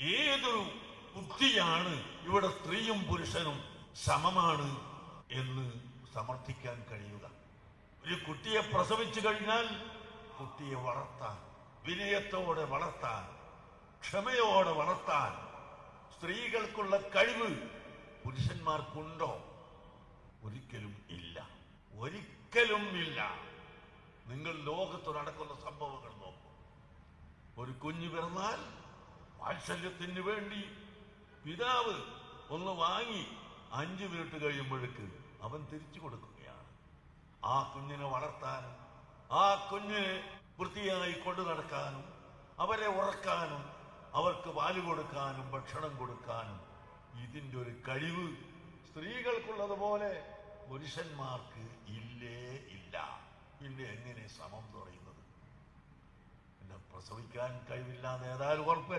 ഏതൊരു മുക്തിയാണ് ഇവിടെ സ്ത്രീയും പുരുഷനും സമമാണ് എന്ന് സമർത്ഥിക്കാൻ കഴിയുക. ഒരു കുട്ടിയെ പ്രസവിച്ചു കഴിഞ്ഞാൽ കുട്ടിയെ വളർത്താൻ വിനയത്തോടെ വളർത്താൻ ക്ഷമയോടെ വളർത്താൻ സ്ത്രീകൾക്കുള്ള കഴിവ് പുരുഷന്മാർക്കുണ്ടോ? ഒരിക്കലും ഇല്ല. ഒരിക്കലും ഇല്ല. നിങ്ങൾ ലോകത്ത് നടക്കുന്ന സംഭവങ്ങൾ നോക്കൂ. ഒരു കുഞ്ഞു പിറന്നാൽ വാത്സല്യത്തിന് വേണ്ടി പിതാവ് ഒന്ന് വാങ്ങി അഞ്ചു മിനിറ്റ് കഴിയുമ്പോഴേക്ക് അവൻ തിരിച്ചു കൊടുക്കുകയാണ്. ആ കുഞ്ഞിനെ വളർത്താനും ആ കുഞ്ഞിനെ വൃത്തിയായി കൊണ്ടു നടക്കാനും അവരെ ഉറക്കാനും അവർക്ക് പാൽ കൊടുക്കാനും ഭക്ഷണം കൊടുക്കാനും ഇതിന്റെ ഒരു കഴിവ് സ്ത്രീകൾക്കുള്ളതുപോലെ പുരുഷന്മാർക്ക് ഇല്ലേ ഇല്ല. പിന്നെ എങ്ങനെ സമം പറയുന്നത് പിന്നെ പ്രസവിക്കാൻ കഴിവില്ലാതെ ഏതായാലും ഉറപ്പല്ല?